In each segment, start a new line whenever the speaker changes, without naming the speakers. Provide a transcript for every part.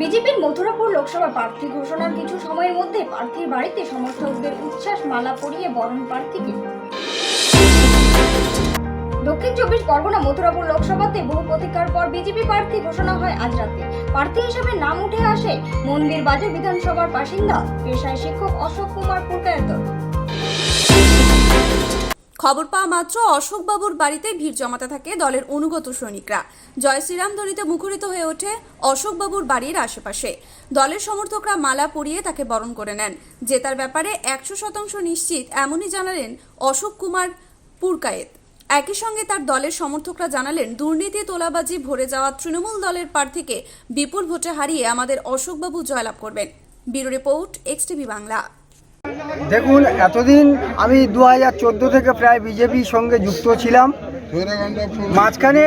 বিজেপির মথুরাপুর লোকসভা প্রার্থী ঘোষণার কিছু সময়ের মধ্যে প্রার্থীর বাড়িতে সমর্থকদের উচ্ছ্বাস, মালা পরিয়ে বরণ প্রার্থীকে দক্ষিণ চব্বিশ পরগনা মথুরাপুর লোকসভাতে বহু প্রতীক্ষার পর বিজেপি প্রার্থী ঘোষণা হয় আজ রাতে। প্রার্থী হিসেবে নাম উঠে আসে মন্দির বাজার বিধানসভার বাসিন্দা, পেশায় শিক্ষক অশোক কুমার পুরকায়ত
খবর পাওয়া মাত্র অশোকবাবুর বাড়িতে ভিড় জমাতে থাকে দলের অনুগত সৈনিকরা। জয় শ্রীরাম ধ্বনিতে মুখরিত হয়ে ওঠে অশোকবাবুর বাড়ির আশেপাশে। দলের সমর্থকরা মালা পরিয়ে তাকে বরণ করে নেন। জেতার ব্যাপারে একশো শতাংশ নিশ্চিত এমনই জানালেন অশোক কুমার পুরকায়েত। একই সঙ্গে তার দলের সমর্থকরা জানালেন, দুর্নীতি, তোলাবাজি, ভরে যাওয়া তৃণমূল দলের প্রার্থীকে বিপুল ভোটে হারিয়ে আমাদের অশোকবাবু জয়লাভ করবেন। Bureau report, X Bangla.
দেখুন, এতদিন আমি দু হাজার চোদ্দ থেকে প্রায় বিজেপির সঙ্গে যুক্ত ছিলাম। মাঝখানে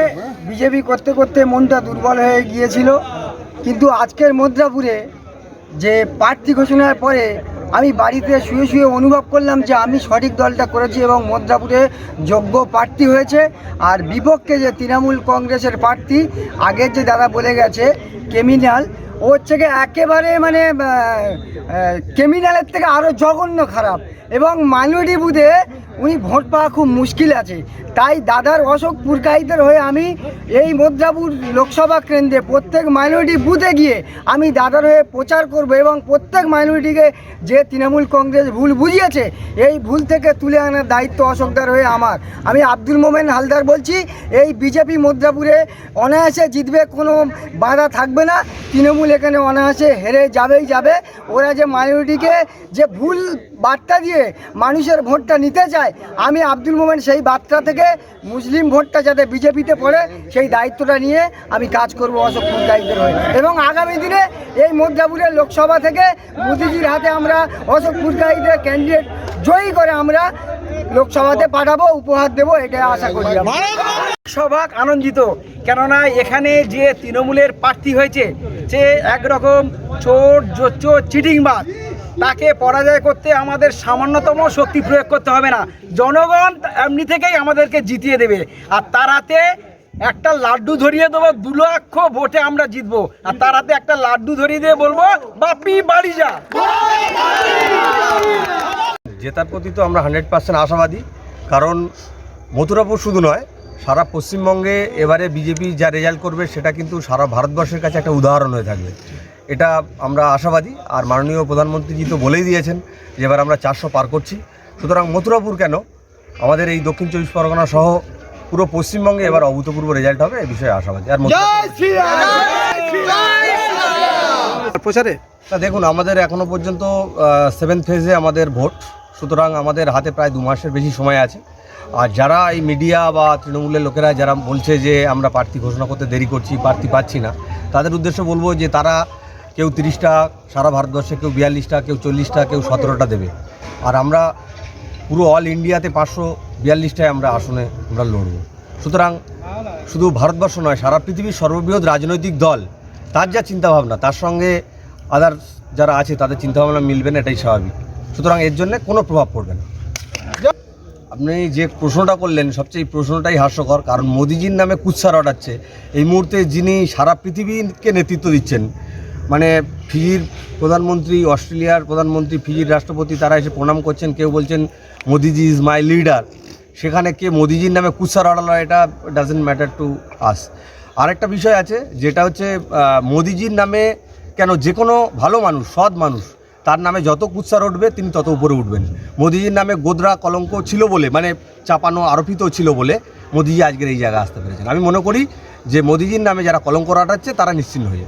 বিজেপি করতে করতে মনটা দুর্বল হয়ে গিয়েছিল। কিন্তু আজকের মুদ্রাপুরে যে প্রার্থী ঘোষণার পরে আমি বাড়িতে শুয়ে শুয়ে অনুভব করলাম যে আমি সঠিক দলটা করেছি এবং মদ্রাপুরে যোগ্য প্রার্থী হয়েছে। আর বিপক্ষে যে তৃণমূল কংগ্রেসের প্রার্থী, আগের যে দাদা বলে গেছে ক্রিমিনাল ও হচ্ছে গিয়ে একেবারে মানে ক্রিমিনালের থেকে আরও জঘন্য খারাপ। এবং মাইনরিটি বুথে উনি ভোট পাওয়া খুব মুশকিল আছে। তাই দাদার অশোক পুরকাইতের হয়ে আমি এই মদ্রাপুর লোকসভা কেন্দ্রে প্রত্যেক মাইনরিটি বুথে গিয়ে আমি দাদার হয়ে প্রচার করব এবং প্রত্যেক মাইনরিটিকে যে তৃণমূল কংগ্রেস ভুল বুঝিয়েছে, এই ভুল থেকে তুলে আনার দায়িত্ব অশোকদার হয়ে আমার। আমি আব্দুল মোমেন হালদার বলছি, এই বিজেপি মদ্রাপুরে অনায়াসে জিতবে, কোনো বাধা থাকবে না। তৃণমূল এখানে অনায়াসে হেরে যাবেই যাবে। ওরা যে মাইনরিটিকে যে ভুল বার্তা দিয়ে মানুষের ভোটটা নিতে চায় আমি আব্দুল মোমেন সেই বার্তা থেকে মুসলিম ভোটটা যাতে বিজেপিতে পড়ে, সেই দায়িত্বটা নিয়ে আমি কাজ করব অশোক পুরকাইতের হয়ে। এবং আগামী দিনে এই মধ্যাপুরের লোকসভা থেকে মোদিজির হাতে আমরা অশোক পুরকাইতের ক্যান্ডিডেট জয়ী করে আমরা লোকসভাতে পাঠাবো, উপহার দেবো, এটাই আশা করি।
সভাগ আনন্দিত, কেননা এখানে যে তৃণমূলের প্রার্থী হয়েছে, সে একরকম চোর জোচ্চোর চিটিংবাজ। তাকে পরাজয় করতে আমাদের সামান্যতম শক্তি প্রয়োগ করতে হবে না। জনগণ এমনি থেকেই আমাদেরকে জিতিয়ে দেবে। আর তার হাতে একটা লাড্ডু ধরিয়ে দেবো, দু লক্ষ ভোটে আমরা জিতবো। আর তার হাতে একটা লাড্ডু ধরিয়ে দিয়ে বলব, বাপি বাড়ি যা।
জেতার প্রতি তো আমরা হান্ড্রেড পার্সেন্ট আশাবাদী। কারণ মথুরাপুর শুধু নয় সারা পশ্চিমবঙ্গে এবারে বিজেপি যা রেজাল্ট করবে সেটা কিন্তু সারা ভারতবর্ষের কাছে একটা উদাহরণ হয়ে থাকবে। এটা আমরা আশাবাদী আর মাননীয় প্রধানমন্ত্রীজি তো বলেই দিয়েছেন যে এবার আমরা চারশো পার করছি। সুতরাং মথুরাপুর কেন? আমাদের এই দক্ষিণ চব্বিশ পরগনা সহ পুরো পশ্চিমবঙ্গে এবার অভূতপূর্ব রেজাল্ট হবে এ বিষয়ে আশাবাদী। আর
প্রচারে?
তা দেখুন আমাদের এখনও পর্যন্ত সেভেন ফেজে আমাদের ভোট। সুতরাং আমাদের হাতে প্রায় দু মাসের বেশি সময় আছে। আর যারা এই মিডিয়া বা তৃণমূলের লোকেরা যারা বলছে যে আমরা প্রার্থী ঘোষণা করতে দেরি করছি, প্রার্থী পাচ্ছি না, তাদের উদ্দেশ্য বলব যে তারা কেউ তিরিশটা, সারা ভারতবর্ষে কেউ বিয়াল্লিশটা, কেউ চল্লিশটা, কেউ সতেরোটা দেবে। আর আমরা পুরো অল ইন্ডিয়াতে পাঁচশো বিয়াল্লিশটায় আমরা আসনে আমরা লড়ব। সুতরাং শুধু ভারতবর্ষ নয়, সারা পৃথিবীর সর্ববৃহৎ রাজনৈতিক দল, তার যা চিন্তাভাবনা, তার সঙ্গে আদার যারা আছে, তাদের চিন্তাভাবনা মিলবে না, এটাই স্বাভাবিক। সুতরাং এর জন্য কোনো প্রভাব পড়বে না। আপনি যে প্রশ্নটা করলেন, সবচেয়ে প্রশ্নটাই হাস্যকর, কারণ মোদিজির নামে কুৎসা রটাচ্ছে এই মুহূর্তে যিনি সারা পৃথিবীকে নেতৃত্ব দিচ্ছেন মানে ফিজির প্রধানমন্ত্রী, অস্ট্রেলিয়ার প্রধানমন্ত্রী, ফিজির রাষ্ট্রপতি, তারা এসে প্রণাম করছেন, কেউ বলছেন, মোদিজি ইজ মাই লিডার সেখানে কে মোদিজির নামে কুৎসা রটালো এটা ডাজেন্ট ম্যাটার টু আস আরেকটা বিষয় আছে, যেটা হচ্ছে মোদিজির নামে কেন যে কোনো ভালো মানুষ, সৎ মানুষ তার নামে যত কুৎসা উঠবে তিনি তত উপরে উঠবেন। মোদিজির নামে গোদরা কলঙ্ক ছিল বলে মানে চাপানো আরোপিত ছিল বলে মোদিজি আজকের এই জায়গায় আসতে পেরেছেন। আমি মনে করি যে মোদিজির নামে যারা কলঙ্ক রাটাচ্ছে, তারা নিশ্চিন্ন হয়ে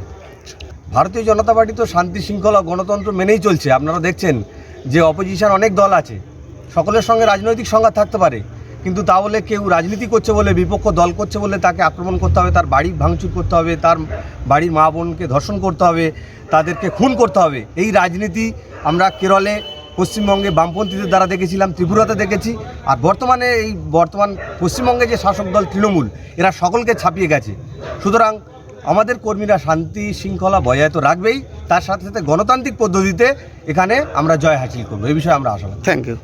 ভারতীয় জনতা পার্টি তো শান্তি শৃঙ্খলা গণতন্ত্র মেনেই চলছে। আপনারা দেখছেন যে অপোজিশন অনেক দল আছে। সকলের সঙ্গে রাজনৈতিক সংঘাত থাকতে পারে। কিন্তু তা বলে কেউ রাজনীতি করছে বলে, বিপক্ষ দল করছে বলে তাকে আক্রমণ করতে হবে, তার বাড়ি ভাঙচুর করতে হবে, তার বাড়ির মা বোনকে ধর্ষণ করতে হবে, তাদেরকে খুন করতে হবে। এই রাজনীতি আমরা কেরলে, পশ্চিমবঙ্গে বামপন্থীদের দ্বারা দেখেছিলাম, ত্রিপুরাতে দেখেছি, আর বর্তমানে এই বর্তমান পশ্চিমবঙ্গে যে শাসক দল তৃণমূল, এরা সকলকে ছাপিয়ে গেছে। সুতরাং আমাদের কর্মীরা শান্তি শৃঙ্খলা বজায় তো রাখবেই, তার সাথে সাথে গণতান্ত্রিক পদ্ধতিতে এখানে আমরা জয় হাসিল করব। এই বিষয়ে আমরা আশাবাদী।
Thank you